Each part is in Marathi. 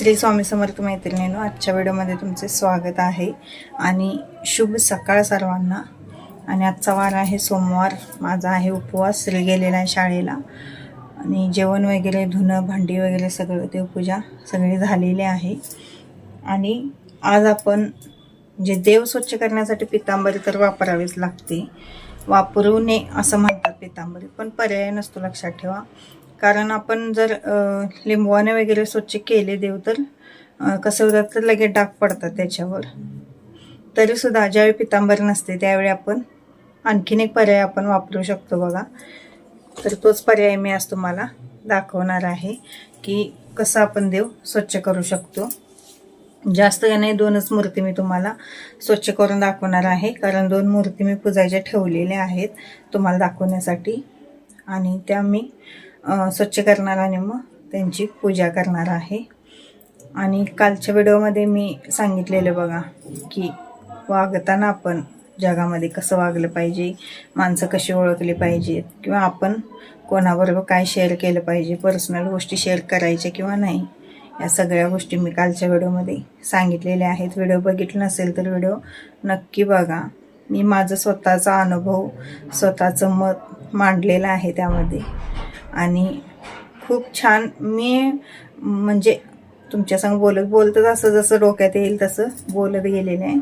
श्री स्वामी समर्थ मैत्रिणीनो आजच्या व्हिडिओमध्ये तुमचे स्वागत आहे. आणि शुभ सकाळ सर्वांना. आणि आजचा वार आहे सोमवार. माझा आहे उपवास श्री गेलेला आहे शाळेला. आणि जेवण वगैरे धुणं भांडी वगैरे सगळं देवपूजा सगळी झालेली आहे. आणि आज आपण जे देव स्वच्छ करण्यासाठी पितांबरी तर वापरावीच लागते. वापरू नये असं म्हणतात पितांबरी पण पर्याय नसतो लक्षात ठेवा. कारण आपण जर लिंबवाने वगैरे स्वच्छ केले देव तर कसं होतात तर लगेच डाग पडतात त्याच्यावर. तरीसुद्धा ज्यावेळी पितांबर नसते त्यावेळी आपण आणखीन एक पर्याय आपण वापरू शकतो बघा. तर तोच पर्याय मी आज तुम्हाला दाखवणार आहे की कसं आपण देव स्वच्छ करू शकतो. जास्त का नाही दोनच मूर्ती मी तुम्हाला स्वच्छ करून दाखवणार आहे. कारण दोन मूर्ती मी पूजायच्या ठेवलेल्या आहेत तुम्हाला दाखवण्यासाठी. आणि त्या मी स्वच्छ करणार आणि मग त्यांची पूजा करणार आहे. आणि कालच्या व्हिडिओमध्ये मी सांगितलेलं बघा की वागताना आपण जगामध्ये कसं वागलं पाहिजे माणसं कशी ओळखली पाहिजेत किंवा आपण कोणाबरोबर काय शेअर केलं पाहिजे पर्सनल गोष्टी शेअर करायच्या किंवा नाही या सगळ्या गोष्टी मी कालच्या व्हिडिओमध्ये सांगितलेल्या आहेत. व्हिडिओ बघितला नसेल तर व्हिडिओ नक्की बघा. मी माझं स्वतःचा अनुभव स्वतःचं मत मांडलेलं आहे त्यामध्ये. आणि खूप छान मी म्हणजे तुमच्यासंग बोलत बोलतच असं जसं डोक्यात येईल तसं बोलत गेलेले आहे.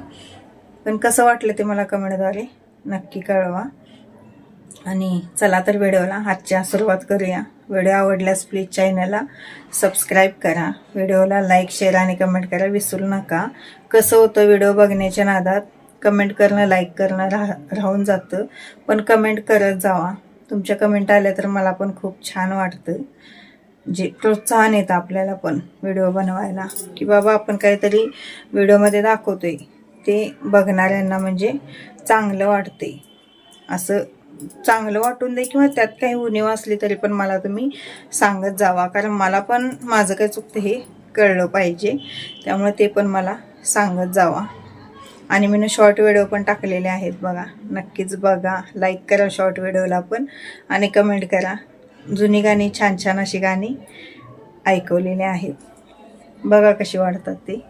पण कसं वाटलं ते मला कमेंटद्वारे नक्की कळवा. आणि चला तर व्हिडिओला आजच्या सुरुवात करूया. व्हिडिओ आवडल्यास प्लीज चॅनलला सबस्क्राईब करा. व्हिडिओला लाईक शेअर आणि कमेंट करा विसरू नका. कसं होतं व्हिडिओ बघण्याच्या नादात? कमेंट करणं लाईक करणं राह राहून जातं. पण कमेंट करत जावा. तुमच्या कमेंट आल्या तर मला पण खूप छान वाटतं. जे प्रोत्साहन येतं आपल्याला पण व्हिडिओ बनवायला. की बाबा आपण काहीतरी व्हिडिओमध्ये दाखवतोय. ते बघणाऱ्यांना म्हणजे चांगलं वाटते असं चांगलं वाटून दे किंवा त्यात काही उणीव असली तरी पण मला तुम्ही सांगत जावा. कारण मला पण माझं काय चुकतं हे कळलं पाहिजे. त्यामुळे ते पण मला सांगत जावा. आणि मी शॉर्ट व्हिडिओ पण टाकलेले आहेत बघा. नक्कीच बघा. लाईक करा शॉर्ट व्हिडिओला पण आणि कमेंट करा. जुनी गाणी छान छान अशी गाणी ऐकवलेली आहेत. बघा कशी वाढतात ते.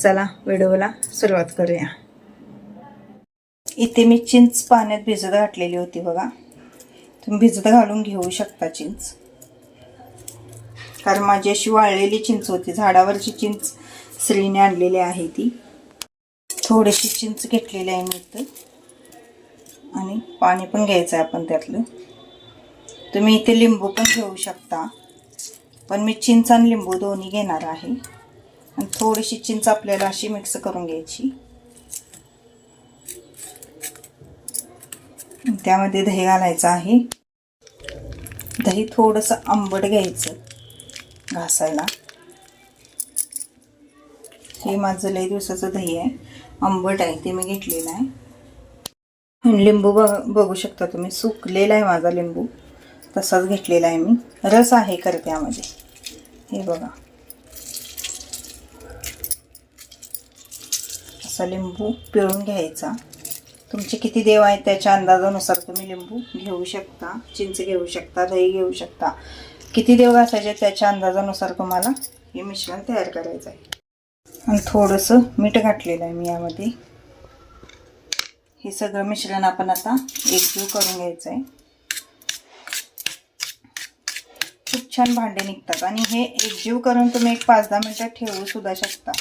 चला व्हिडिओला सुरुवात करूया. इथे मी चिंच पाण्यात भिजत घातलेली होती बघा. तुम्ही भिजत घालून घेऊ शकता चिंच. कारण माझी अशी वाळलेली चिंच होती. झाडावरची चिंच स्त्रीने आणलेली आहे ती. थोडीशी चिंच घेतलेली आहे मी इथं. आणि पाणी पण घ्यायचं आहे आपण त्यातलं. तुम्ही इथे लिंबू पण घेऊ शकता. पण मी चिंच आणि लिंबू दोन्ही घेणार आहे. आणि थोडीशी चिंच आपल्याला अशी मिक्स करून घ्यायची. त्यामध्ये दही घालायचं आहे. दही थोडंसं आंबट घ्यायचं घासायला. हे माझं लई दिवसाचं दही आहे. आंबट आहे ते मी घेतलेलं आहे लिंबू बघ बघू शकता तुम्ही सुकलेला आहे माझा लिंबू. तसाच घेतलेला आहे मी. रस आहे करत्यामध्ये हे बघा. असा लिंबू पिळून घ्यायचा. तुमचे किती देव आहेत त्याच्या अंदाजानुसार तुम्ही लिंबू घेऊ शकता चिंच घेऊ शकता दही घेऊ शकता. किती देव घासायचे त्याच्या अंदाजानुसार तुम्हाला? हे मिश्रण तयार करायचं आहे. आणि थोडंसं मीठ घातलेलं आहे मी यामध्ये. हे सगळं मिश्रण आपण आता एकजीव करून घ्यायचं आहे. खूप छान भांडे निघतात आणि हे एकजीव करून तुम्ही एक पाच दहा मिनटं ठेवू सुद्धा शकता.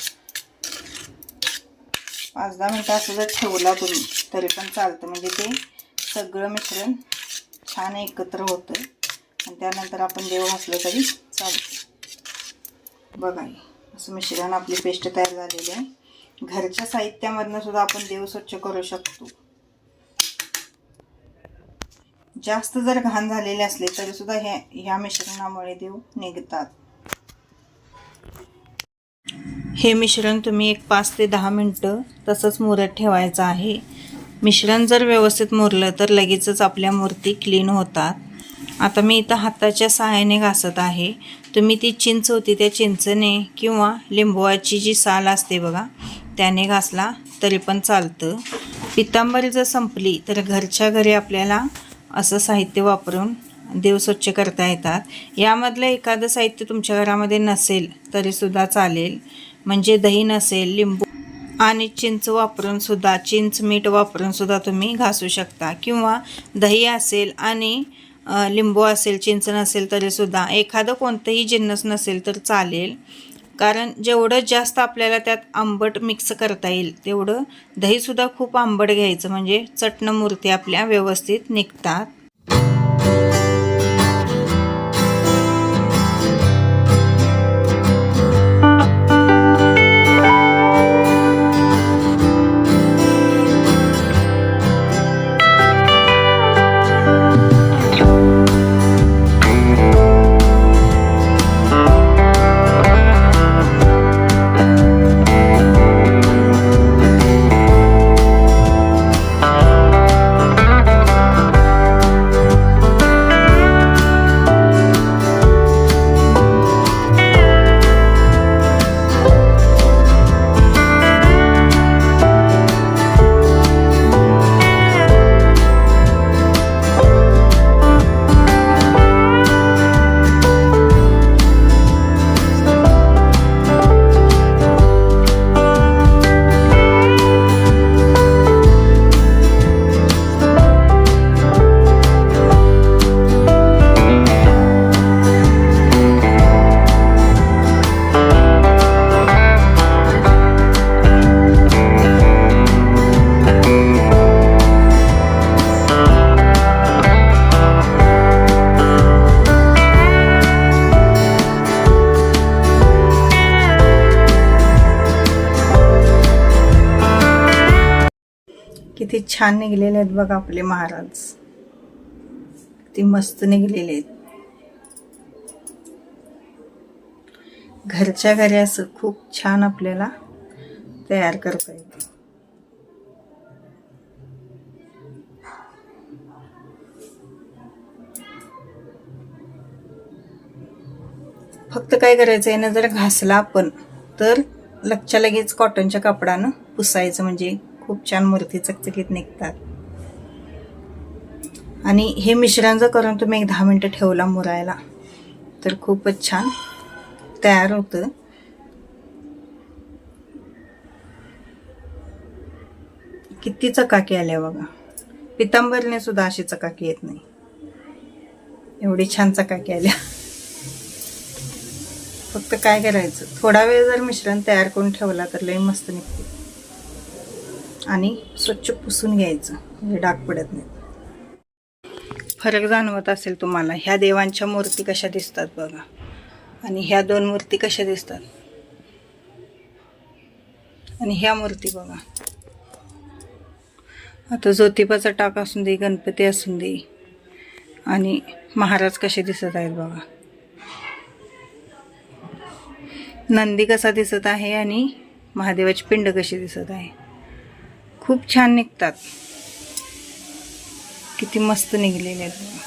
पाच दहा मिनटं असं जर ठेवला तुम्ही तरी पण चालतं. म्हणजे ते सगळं मिश्रण छान एकत्र होतं. आणि त्यानंतर आपण देव घासलं तरी चालतं. बघा असं मिश्रण आपली पेस्ट तयार झालेली आहे. घरच्या साहित्यामधनं सुद्धा आपण देव स्वच्छ करू शकतो. जास्त जर घाण झालेले असले तरी सुद्धा ह्या ह्या मिश्रणामुळे देव निघतात. हे मिश्रण तुम्ही एक पाच ते दहा मिनटं तसंच मुरत ठेवायचं आहे. मिश्रण जर व्यवस्थित मुरलं तर लगेचच आपल्या मूर्ती क्लीन होतात. आता मी इथं हाताच्या सहाय्याने घासत आहे. तुम्ही ती चिंच होती त्या चिंचने किंवा लिंबवाची जी साल असते बघा त्याने घासला तरी पण चालतं. पितांबरी जर संपली तर घरच्या घरी आपल्याला असं साहित्य वापरून देव स्वच्छ करता येतात. यामधलं एखादं साहित्य तुमच्या घरामध्ये नसेल तरीसुद्धा चालेल. म्हणजे दही नसेल लिंबू आणि चिंच वापरून सुद्धा चिंच मीठ वापरून सुद्धा तुम्ही घासू शकता. किंवा दही असेल आणि लिंबू असेल चिंच नसेल तरीसुद्धा एखादं कोणतंही जिन्नस नसेल तर चालेल. कारण जेवढं जास्त आपल्याला त्यात आंबट मिक्स करता येईल तेवढं दहीसुद्धा खूप आंबट घ्यायचं. म्हणजे चटणं मूर्ती आपल्या व्यवस्थित निघतात. छान निघलेले आहेत बघा आपले महाराज. ती मस्त निघलेले आहेत. घरच्या घरी असं खूप छान आपल्याला तयार करता येईल. फक्त काय करायचं आहे ना जर घासला आपण तर लगच्या लगेच कॉटनच्या कपडानं पुसायचं. म्हणजे खूप छान मूर्ती चकचकीत निघतात. आणि हे मिश्रण जर करून तुम्ही एक दहा मिनटं ठेवला मुरायला तर खूपच छान तयार होतं. किती चकाकी आल्या बघा. पितांबरने सुद्धा अशी चकाकी येत नाही. एवढी छान चकाकी आल्या. फक्त काय करायचं? थोडा वेळ जर मिश्रण तयार करून ठेवला तर लई मस्त निघते. आणि स्वच्छ पुसून घ्यायचं. म्हणजे डाग पडत नाही फरक जाणवत असेल तुम्हाला ह्या देवांच्या मूर्ती कशा दिसतात बघा. आणि ह्या दोन मूर्ती कशा दिसतात. आणि ह्या मूर्ती बघा. आता ज्योतिबाचा टाक असून दे गणपती असून दे. आणि महाराज कसे दिसत आहेत बघा. नंदी कसा दिसत आहे आणि महादेवाची पिंड कशी दिसत आहे. खूप छान निघतात. किती मस्त निघलेले आहेत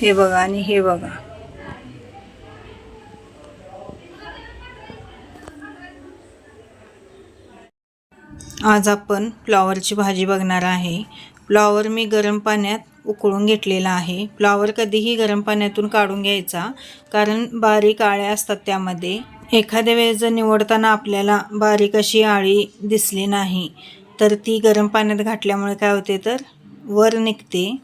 हे बघा आणि हे बघा. आज आपण फ्लॉवरची भाजी बघणार आहे. फ्लॉवर मी गरम पाण्यात उकळून घेतलेला आहे. फ्लॉवर कधीही गरम पाण्यातून काढून घ्यायचा कारण बारीक आळ्या असतात त्यामध्ये. एखाद्या वेळेस जर निवडताना आपल्याला बारीक अशी आळी दिसली नाही तर ती गरम पाण्यात घातल्यामुळे काय होते तर? वर निघते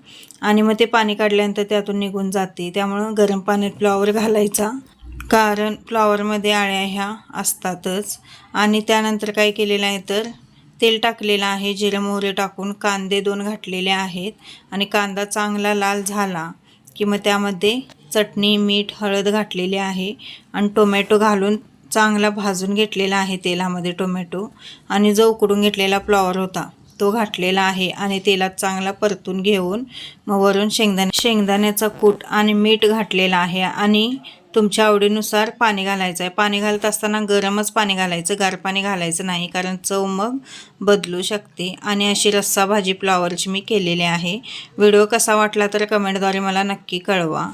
आणि मग ते पाणी काढल्यानंतर त्यातून निघून जाते. त्यामुळं गरम पाण्यात फ्लॉवर घालायचा. कारण फ्लॉवरमध्ये आळ्या ह्या असतातच. आणि त्यानंतर काय केलेलं आहे तर? तेल टाकलेलं आहे. जिरे मोहरे टाकून कांदे दोन घातलेले आहेत. आणि कांदा चांगला लाल झाला की मग त्यामध्ये चटणी मीठ हळद घातलेली आहे आणि टोमॅटो घालून चांगला भाजून घेतलेला आहे तेलामध्ये टोमॅटो. आणि जो उकडून घेतलेला फ्लॉवर होता तो घातलेला आहे आणि तेलात चांगला परतून घेऊन मग वरून शेंगदाणे शेंगदाण्याचा कूट आणि मीठ घातलेला आहे. आणि तुमच्या आवडीनुसार पाणी घालायचं आहे पाणी घालत असताना गरमच पाणी घालायचं गार पाणी घालायचं नाही कारण चव मग बदलू शकते. आणि अशी रस्सा भाजी फ्लॉवरची मी केलेली आहे. व्हिडिओ कसा वाटला तर कमेंटद्वारे मला नक्की कळवा.